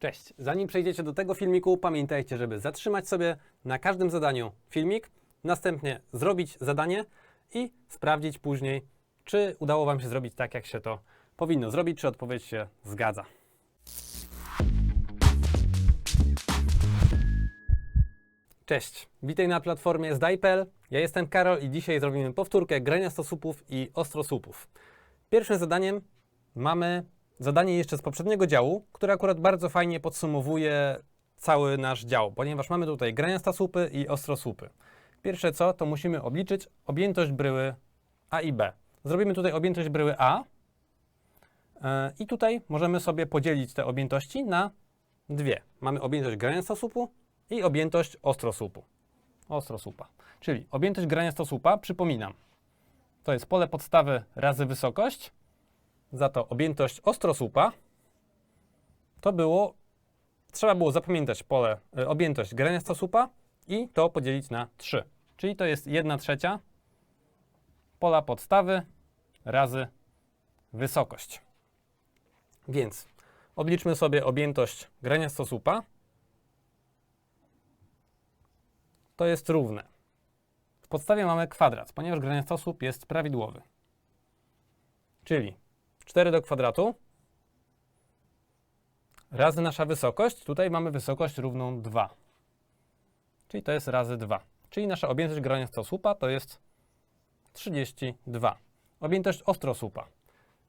Cześć! Zanim przejdziecie do tego filmiku, pamiętajcie, żeby zatrzymać sobie na każdym zadaniu filmik, następnie zrobić zadanie i sprawdzić później, czy udało Wam się zrobić tak, jak się to powinno zrobić, czy odpowiedź się zgadza. Cześć, witaj na platformie Zdaj.pl. Ja jestem Karol i dzisiaj zrobimy powtórkę grania stosupów i ostrosłupów. Pierwszym zadaniem mamy zadanie jeszcze z poprzedniego działu, które akurat bardzo fajnie podsumowuje cały nasz dział, ponieważ mamy tutaj grania stosupy i ostrosłupy. Pierwsze co, to musimy obliczyć objętość bryły A i B. Zrobimy tutaj objętość bryły A e, i tutaj możemy sobie podzielić te objętości na dwie. Mamy objętość grania stosupu i objętość ostrosłupu. Ostrosłupa. Czyli objętość grania stosłupa, przypominam, to jest pole podstawy razy wysokość, za to objętość ostrosłupa to było, trzeba było zapamiętać pole, y, objętość grania stosłupa i to podzielić na 3. Czyli to jest 1 trzecia pola podstawy razy wysokość. Więc obliczmy sobie objętość grania stosłupa. To jest równe. W podstawie mamy kwadrat, ponieważ grania stosłup jest prawidłowy. Czyli 4 do kwadratu razy nasza wysokość. Tutaj mamy wysokość równą 2. Czyli to jest razy 2. Czyli nasza objętość grania stosłupa to jest 32. Objętość ostrosłupa.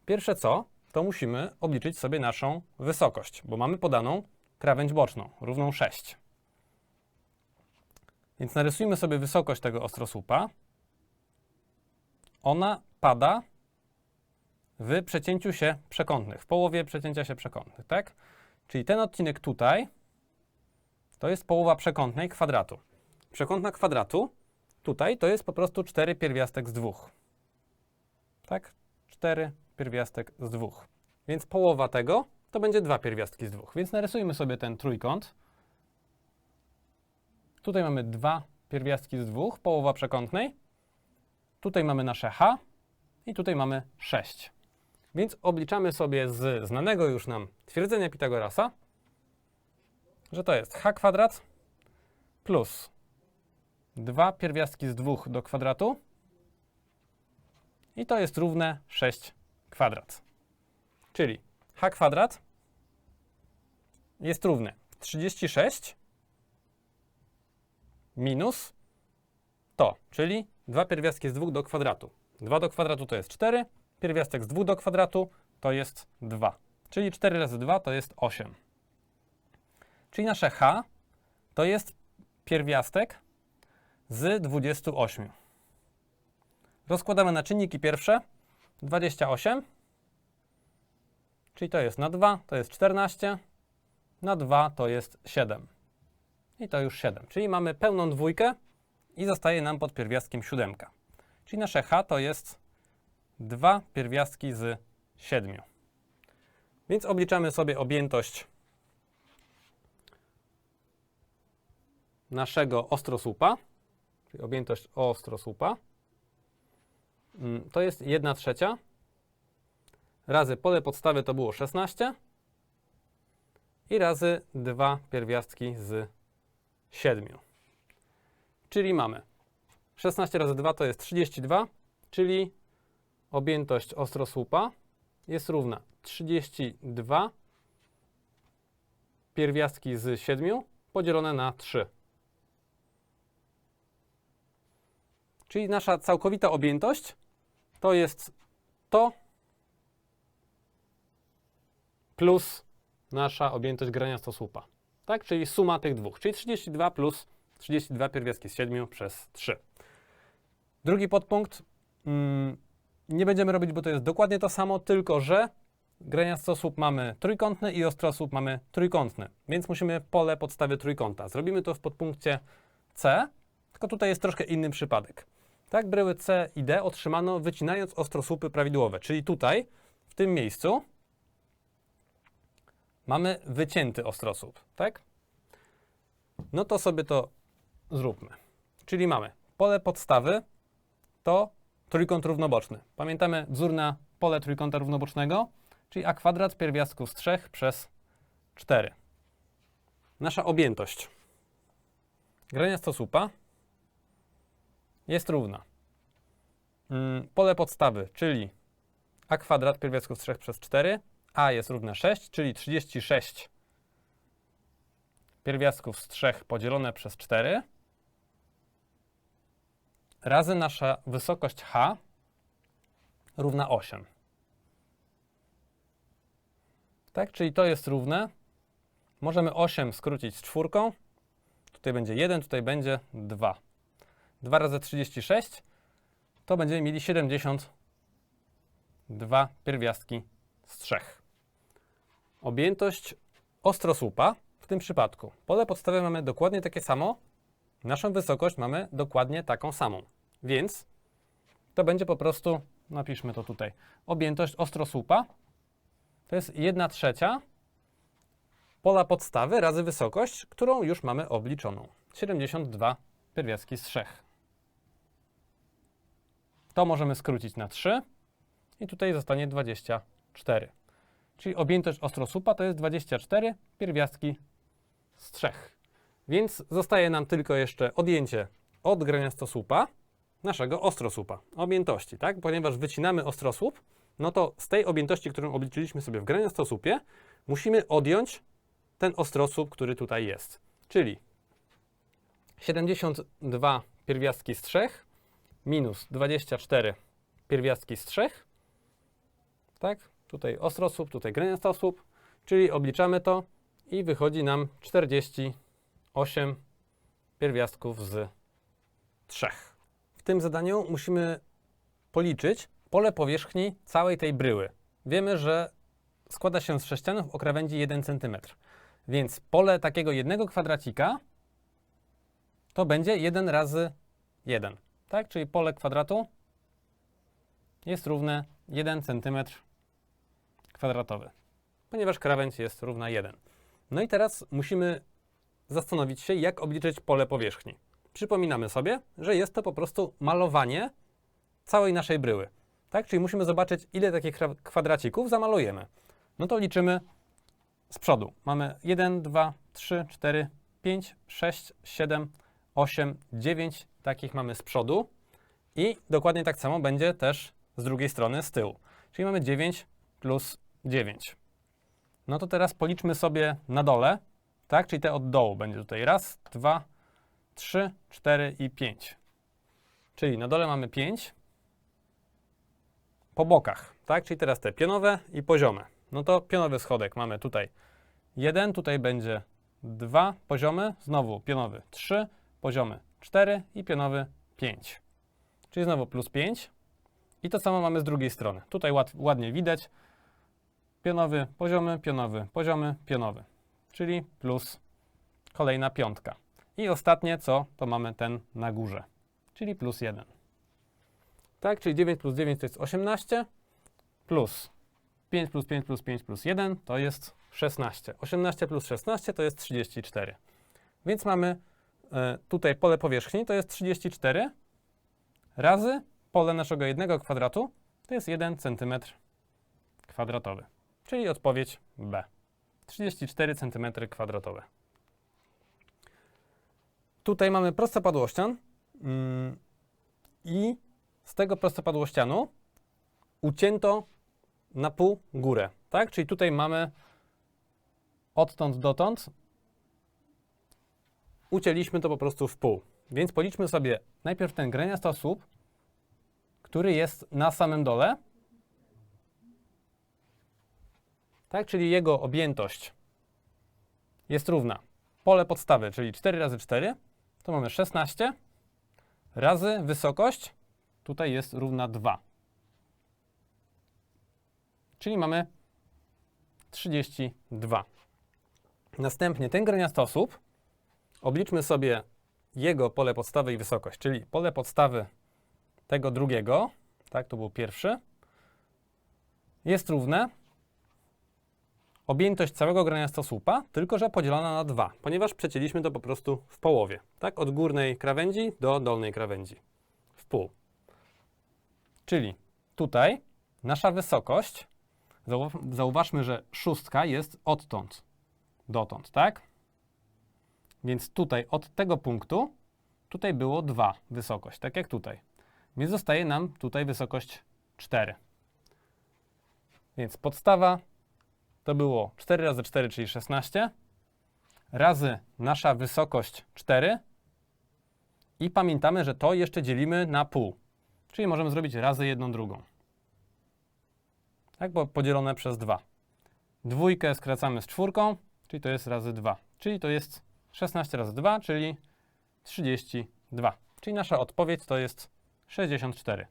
Pierwsze co, to musimy obliczyć sobie naszą wysokość, bo mamy podaną krawędź boczną równą 6. Więc narysujmy sobie wysokość tego ostrosłupa. Ona pada w przecięciu się przekątnych, w połowie przecięcia się przekątnych, tak? Czyli ten odcinek tutaj to jest połowa przekątnej kwadratu. Przekątna kwadratu tutaj to jest po prostu 4 pierwiastek z 2. Tak? 4 pierwiastek z 2. Więc połowa tego to będzie 2 pierwiastki z 2. Więc narysujmy sobie ten trójkąt. Tutaj mamy 2 pierwiastki z 2, połowa przekątnej. Tutaj mamy nasze h i tutaj mamy 6. Więc obliczamy sobie z znanego już nam twierdzenia Pitagorasa, że to jest h kwadrat plus 2 pierwiastki z 2 do kwadratu i to jest równe 6 kwadrat. Czyli h kwadrat jest równe 36 minus to, czyli 2 pierwiastki z 2 do kwadratu. 2 do kwadratu to jest 4, pierwiastek z 2 do kwadratu to jest 2. Czyli 4 razy 2 to jest 8. Czyli nasze h to jest pierwiastek z 28. Rozkładamy na czynniki pierwsze. 28, czyli to jest na 2, to jest 14, na 2 to jest 7. I to już 7. Czyli mamy pełną dwójkę i zostaje nam pod pierwiastkiem siódemka. Czyli nasze h to jest 2 pierwiastki z 7. Więc obliczamy sobie objętość naszego ostrosłupa, czyli objętość ostrosłupa. Mm, To jest 1 trzecia razy pole podstawy to było 16 i razy 2 pierwiastki z 7. Czyli mamy 16 razy 2 to jest 32, czyli objętość ostrosłupa jest równa 32 pierwiastki z 7 podzielone na 3. Czyli nasza całkowita objętość to jest to plus nasza objętość grania stosłupa. Tak? Czyli suma tych dwóch. Czyli 32 plus 32 pierwiastki z 7 przez 3. Drugi podpunkt. Mm, nie będziemy robić, bo to jest dokładnie to samo, tylko że graniastosłup mamy trójkątny i ostrosłup mamy trójkątny, więc musimy pole podstawy trójkąta. Zrobimy to w podpunkcie C, tylko tutaj jest troszkę inny przypadek. Tak, bryły C i D otrzymano wycinając ostrosłupy prawidłowe, czyli tutaj, w tym miejscu, mamy wycięty ostrosłup, tak? No to sobie to zróbmy. Czyli mamy pole podstawy to trójkąt równoboczny. Pamiętamy wzór na pole trójkąta równobocznego, czyli a kwadrat pierwiastków z 3 przez 4. nasza objętość graniasta słupa jest równa. Mm, Pole podstawy, czyli a kwadrat pierwiastków z 3 przez 4, a jest równe 6, czyli 36 pierwiastków z 3 podzielone przez 4 razy nasza wysokość h równa 8. Tak, czyli to jest równe. Możemy 8 skrócić z czwórką. Tutaj będzie 1, tutaj będzie 2. 2 razy 36 to będziemy mieli 72 pierwiastki z 3. Objętość ostrosłupa w tym przypadku. Pole podstawy mamy dokładnie takie samo, naszą wysokość mamy dokładnie taką samą. Więc to będzie po prostu, napiszmy to tutaj, objętość ostrosłupa to jest 1 trzecia pola podstawy razy wysokość, którą już mamy obliczoną. 72 pierwiastki z 3. To możemy skrócić na 3 i tutaj zostanie 24. Czyli objętość ostrosłupa to jest 24 pierwiastki z 3. Więc zostaje nam tylko jeszcze odjęcie od graniastosłupa naszego ostrosłupa, objętości, tak? Ponieważ wycinamy ostrosłup, no to z tej objętości, którą obliczyliśmy sobie w graniastosłupie, musimy odjąć ten ostrosłup, który tutaj jest. Czyli 72 pierwiastki z 3 minus 24 pierwiastki z 3. Tak? Tutaj ostrosłup, tutaj graniastosłup, czyli obliczamy to i wychodzi nam 48 pierwiastków z 3. W tym zadaniu musimy policzyć pole powierzchni całej tej bryły. Wiemy, że składa się z sześcianów o krawędzi 1 cm. Więc pole takiego jednego kwadracika to będzie 1 razy 1. Tak? Czyli pole kwadratu jest równe 1 cm kwadratowy, ponieważ krawędź jest równa 1. No i teraz musimy zastanowić się, jak obliczyć pole powierzchni. Przypominamy sobie, że jest to po prostu malowanie całej naszej bryły. Tak? Czyli musimy zobaczyć, ile takich kwa- kwadracików zamalujemy. No to liczymy z przodu. Mamy 1, 2, 3, 4, 5, 6, 7, 8, 9 takich mamy z przodu. I dokładnie tak samo będzie też z drugiej strony z tyłu. Czyli mamy 9 plus 9. No to teraz policzmy sobie na dole, tak? Czyli te od dołu będzie tutaj raz, dwa, trzy, cztery i pięć. Czyli na dole mamy 5 po bokach, tak? Czyli teraz te pionowe i poziome. No to pionowy schodek mamy tutaj 1, tutaj będzie 2 poziomy, znowu pionowy 3, poziomy 4 i pionowy 5. Czyli znowu plus 5. I to samo mamy z drugiej strony. Tutaj ład, ładnie widać pionowy, poziomy, pionowy, poziomy, pionowy. Czyli plus kolejna piątka. I ostatnie co, to mamy ten na górze, czyli plus 1. Tak, czyli 9 plus 9 to jest 18, plus 5 plus 5 plus 5 plus 1 to jest 16. 18 plus 16 to jest 34. Więc mamy e, tutaj pole powierzchni to jest 34 razy pole naszego jednego kwadratu to jest 1 cm kwadratowy. Czyli odpowiedź B. 34 cm kwadratowe. Tutaj mamy prostopadłościan mm, i z tego prostopadłościanu ucięto na pół górę, tak? Czyli tutaj mamy odtąd dotąd ucięliśmy to po prostu w pół. Więc policzmy sobie najpierw ten graniastosłup, który jest na samym dole, tak? Czyli jego objętość jest równa pole podstawy, czyli 4 razy 4, to mamy 16 razy wysokość, tutaj jest równa 2. Czyli mamy 32. Następnie ten graniastosłup obliczmy sobie jego pole podstawy i wysokość, czyli pole podstawy tego drugiego, tak, to był pierwszy, jest równe objętość całego graniastosłupa, tylko że podzielona na 2, ponieważ przecięliśmy to po prostu w połowie, tak, od górnej krawędzi do dolnej krawędzi, w pół. Czyli tutaj nasza wysokość, zauwa- zauważmy, że szóstka jest odtąd dotąd, tak? Więc tutaj od tego punktu, tutaj było 2 wysokość, tak jak tutaj. Więc zostaje nam tutaj wysokość 4. Więc podstawa to było 4 razy 4, czyli 16, razy nasza wysokość 4 i pamiętamy, że to jeszcze dzielimy na pół, czyli możemy zrobić razy jedną drugą. Tak, bo podzielone przez 2. Dwójkę skracamy z czwórką, czyli to jest razy 2, czyli to jest 16 razy 2, czyli 32. Czyli nasza odpowiedź to jest 64,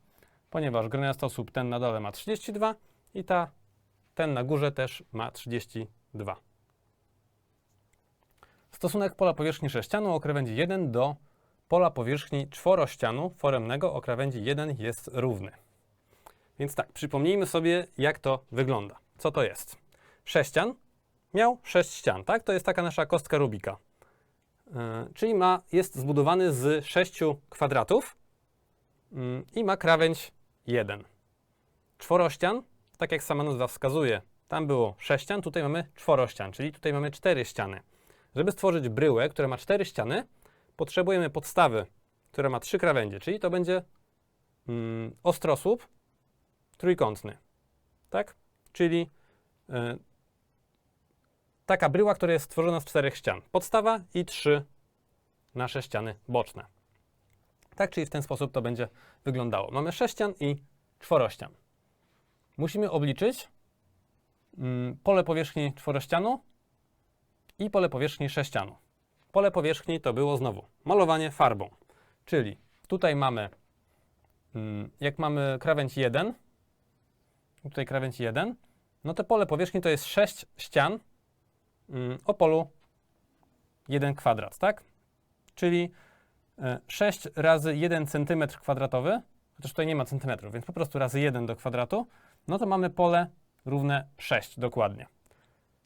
ponieważ graniastosłup ten na dole ma 32 i ta, ten na górze też ma 32. Stosunek pola powierzchni sześcianu o krawędzi 1 do pola powierzchni czworościanu foremnego o krawędzi 1 jest równy. Więc tak, przypomnijmy sobie, jak to wygląda. Co to jest? Sześcian miał 6 ścian, tak? To jest taka nasza kostka Rubika. Yy, czyli ma, jest zbudowany z 6 kwadratów yy, i ma krawędź 1. Czworościan, tak jak sama nazwa wskazuje, tam było 6 ścian, tutaj mamy czworościan, czyli tutaj mamy 4 ściany. Żeby stworzyć bryłę, która ma 4 ściany, potrzebujemy podstawy, która ma 3 krawędzie, czyli to będzie mm, ostrosłup trójkątny. Tak? Czyli y, taka bryła, która jest stworzona z czterech ścian. Podstawa i trzy nasze ściany boczne. Tak, czyli w ten sposób to będzie wyglądało. Mamy sześcian i czworościan. Musimy obliczyć mm, pole powierzchni czworościanu i pole powierzchni sześcianu. Pole powierzchni to było znowu malowanie farbą, czyli tutaj mamy, mm, jak mamy krawędź 1, tutaj krawędź 1, no to pole powierzchni to jest 6 ścian mm, o polu 1 kwadrat, tak? Czyli e, 6 razy 1 cm kwadratowy, chociaż tutaj nie ma centymetrów, więc po prostu razy 1 do kwadratu, no to mamy pole równe 6 dokładnie.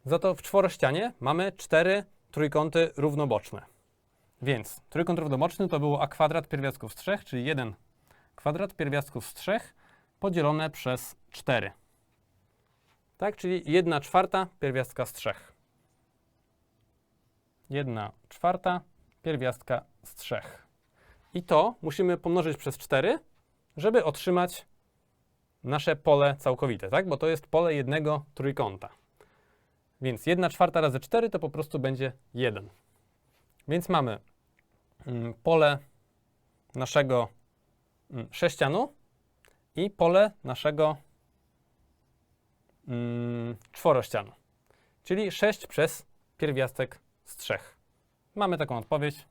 Za to w czworościanie mamy 4 trójkąty równoboczne. Więc trójkąt równoboczny to było a kwadrat pierwiastków z 3, czyli 1 kwadrat pierwiastków z 3 podzielone przez 4. Tak, czyli 1 czwarta pierwiastka z 3. 1 czwarta pierwiastka z 3. I to musimy pomnożyć przez 4, żeby otrzymać nasze pole całkowite, tak? Bo to jest pole jednego trójkąta. Więc 1 czwarta razy 4 to po prostu będzie 1. Więc mamy mm, pole naszego mm, sześcianu i pole naszego mm, czworościanu. Czyli 6 przez pierwiastek z 3. Mamy taką odpowiedź.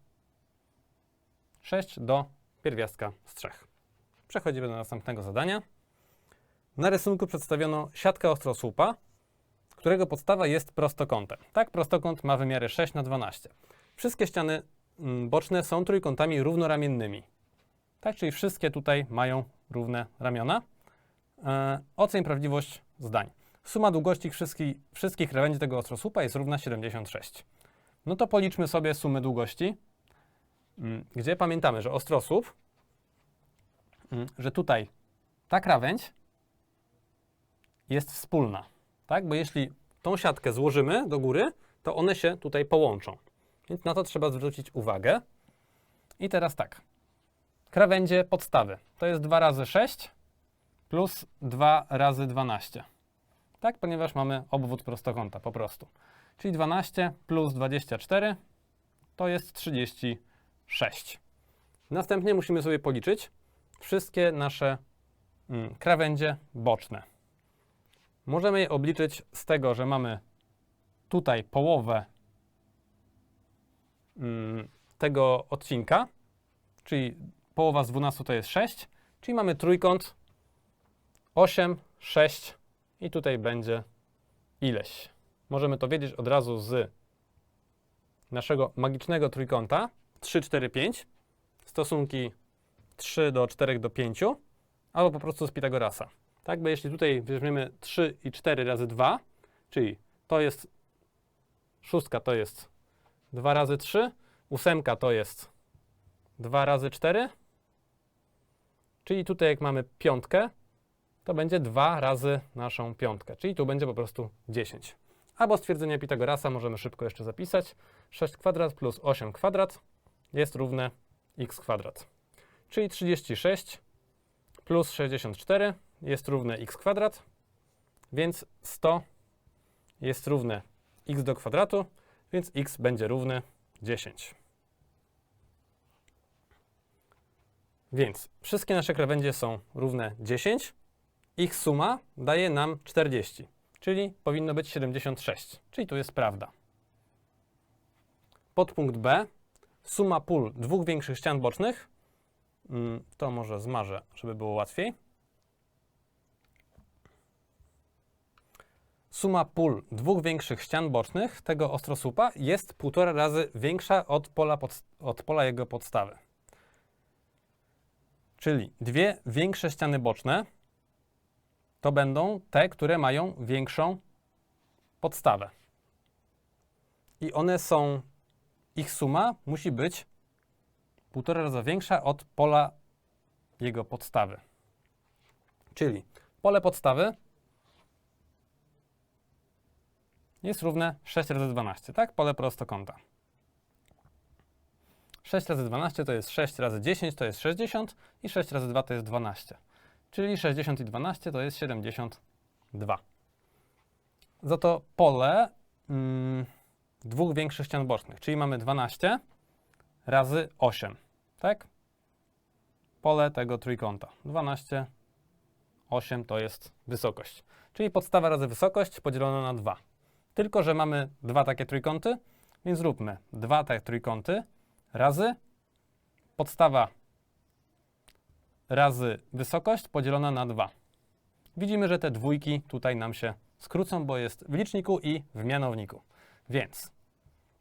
6 do pierwiastka z 3. Przechodzimy do następnego zadania. Na rysunku przedstawiono siatkę ostrosłupa, którego podstawa jest prostokątem. Tak, prostokąt ma wymiary 6 na 12. Wszystkie ściany mm, boczne są trójkątami równoramiennymi. Tak, czyli wszystkie tutaj mają równe ramiona. E, oceń prawdziwość zdań. Suma długości wszystkich, wszystkich krawędzi tego ostrosłupa jest równa 76. No to policzmy sobie sumę długości, mm, gdzie pamiętamy, że ostrosłup, mm, że tutaj ta krawędź jest wspólna. Tak? Bo jeśli tą siatkę złożymy do góry, to one się tutaj połączą. Więc na to trzeba zwrócić uwagę. I teraz tak. Krawędzie podstawy to jest 2 razy 6 plus 2 razy 12. Tak, ponieważ mamy obwód prostokąta po prostu. Czyli 12 plus 24 to jest 36. Następnie musimy sobie policzyć wszystkie nasze mm, krawędzie boczne. Możemy je obliczyć z tego, że mamy tutaj połowę mm, tego odcinka, czyli połowa z 12 to jest 6, czyli mamy trójkąt 8, 6 i tutaj będzie ileś. Możemy to wiedzieć od razu z naszego magicznego trójkąta 3, 4, 5, stosunki 3 do 4 do 5, albo po prostu z Pitagorasa. Tak, bo jeśli tutaj weźmiemy 3 i 4 razy 2, czyli to jest szóstka to jest 2 razy 3, ósemka to jest 2 razy 4, czyli tutaj jak mamy piątkę, to będzie 2 razy naszą piątkę, czyli tu będzie po prostu 10. Albo stwierdzenie Pitagorasa możemy szybko jeszcze zapisać. 6 kwadrat plus 8 kwadrat jest równe x kwadrat. Czyli 36 plus 64 jest równe x kwadrat, więc 100 jest równe x do kwadratu, więc x będzie równy 10. Więc wszystkie nasze krawędzie są równe 10. Ich suma daje nam 40, czyli powinno być 76, czyli tu jest prawda. Podpunkt B. Suma pól dwóch większych ścian bocznych. Mm, To może zmarzę, żeby było łatwiej. Suma pól dwóch większych ścian bocznych tego ostrosłupa jest półtora razy większa od pola, pod, od pola jego podstawy. Czyli dwie większe ściany boczne to będą te, które mają większą podstawę. I one są, ich suma musi być półtora razy większa od pola jego podstawy. Czyli pole podstawy jest równe 6 razy 12, tak? Pole prostokąta. 6 razy 12 to jest 6 razy 10 to jest 60 i 6 razy 2 to jest 12. Czyli 60 i 12 to jest 72. Za to pole mm, dwóch większych ścian bocznych, czyli mamy 12 razy 8, tak? Pole tego trójkąta. 12, 8 to jest wysokość. Czyli podstawa razy wysokość podzielona na 2. Tylko, że mamy dwa takie trójkąty, więc zróbmy dwa te trójkąty razy podstawa razy wysokość podzielona na 2. Widzimy, że te dwójki tutaj nam się skrócą, bo jest w liczniku i w mianowniku. Więc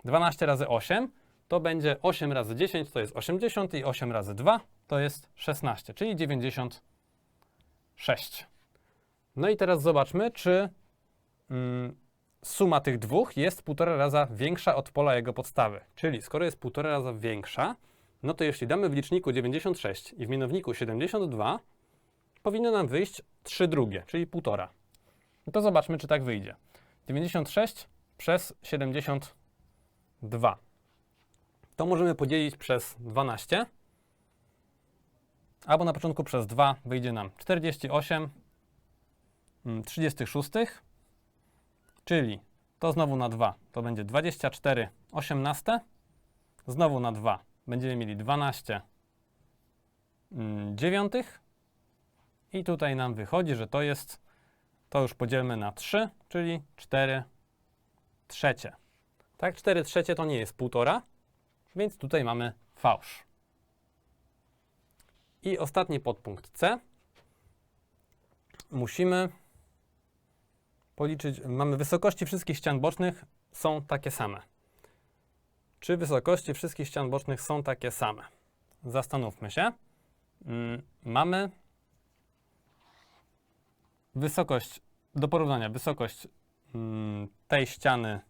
12 razy 8 to będzie 8 razy 10 to jest 80 i 8 razy 2 to jest 16, czyli 96. No i teraz zobaczmy, czy mm, suma tych dwóch jest półtora raza większa od pola jego podstawy. Czyli skoro jest półtora raza większa, no to jeśli damy w liczniku 96 i w mianowniku 72, powinno nam wyjść 3 drugie, czyli półtora. No to zobaczmy, czy tak wyjdzie. 96 przez 72. To możemy podzielić przez 12, albo na początku przez 2 wyjdzie nam 48 mm, 36, czyli to znowu na 2 to będzie 24 18, znowu na 2 będziemy mieli 12 mm, dziewiątych i tutaj nam wychodzi, że to jest, to już podzielmy na 3, czyli 4 trzecie. Tak, 4 trzecie to nie jest półtora, więc tutaj mamy fałsz. I ostatni podpunkt C. Musimy policzyć, mamy wysokości wszystkich ścian bocznych są takie same. Czy wysokości wszystkich ścian bocznych są takie same? Zastanówmy się. Mm, Mamy wysokość, do porównania, wysokość mm, tej ściany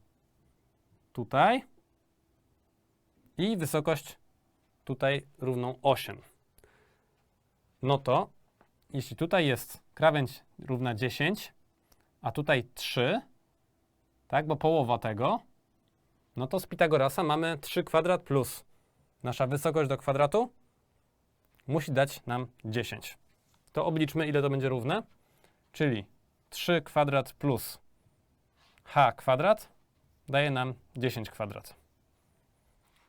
tutaj i wysokość tutaj równą 8. No to jeśli tutaj jest krawędź równa 10, a tutaj 3, tak, bo połowa tego, no to z Pitagorasa mamy 3 kwadrat plus nasza wysokość do kwadratu musi dać nam 10. To obliczmy, ile to będzie równe. Czyli 3 kwadrat plus h kwadrat daje nam 10 kwadrat.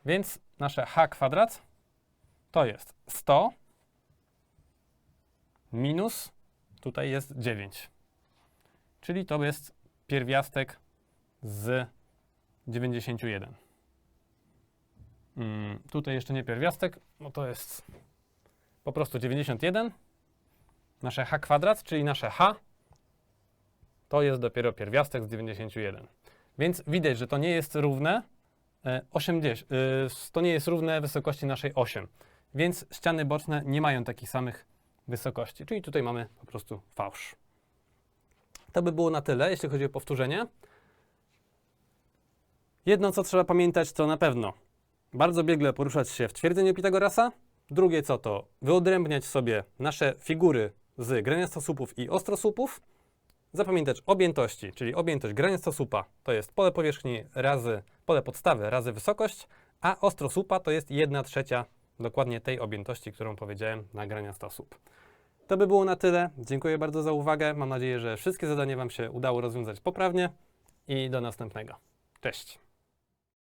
Więc nasze h kwadrat to jest 100 minus, tutaj jest 9. Czyli to jest pierwiastek z 91. Mm, tutaj jeszcze nie pierwiastek, bo to jest po prostu 91. Nasze h kwadrat, czyli nasze h, to jest dopiero pierwiastek z 91. Więc widać, że to nie jest równe e, 80, e, to nie jest równe wysokości naszej 8. Więc ściany boczne nie mają takich samych wysokości. Czyli tutaj mamy po prostu fałsz. To by było na tyle, jeśli chodzi o powtórzenie. Jedno, co trzeba pamiętać, to na pewno bardzo biegle poruszać się w twierdzeniu Pitagorasa. Drugie, co to wyodrębniać sobie nasze figury z graniastosłupów i ostrosłupów. zapamiętać objętości, czyli objętość graniasta słupa to jest pole powierzchni razy pole podstawy razy wysokość, a ostro słupa to jest 1 trzecia dokładnie tej objętości, którą powiedziałem na graniasta słup. To by było na tyle. Dziękuję bardzo za uwagę. Mam nadzieję, że wszystkie zadania Wam się udało rozwiązać poprawnie i do następnego. Cześć!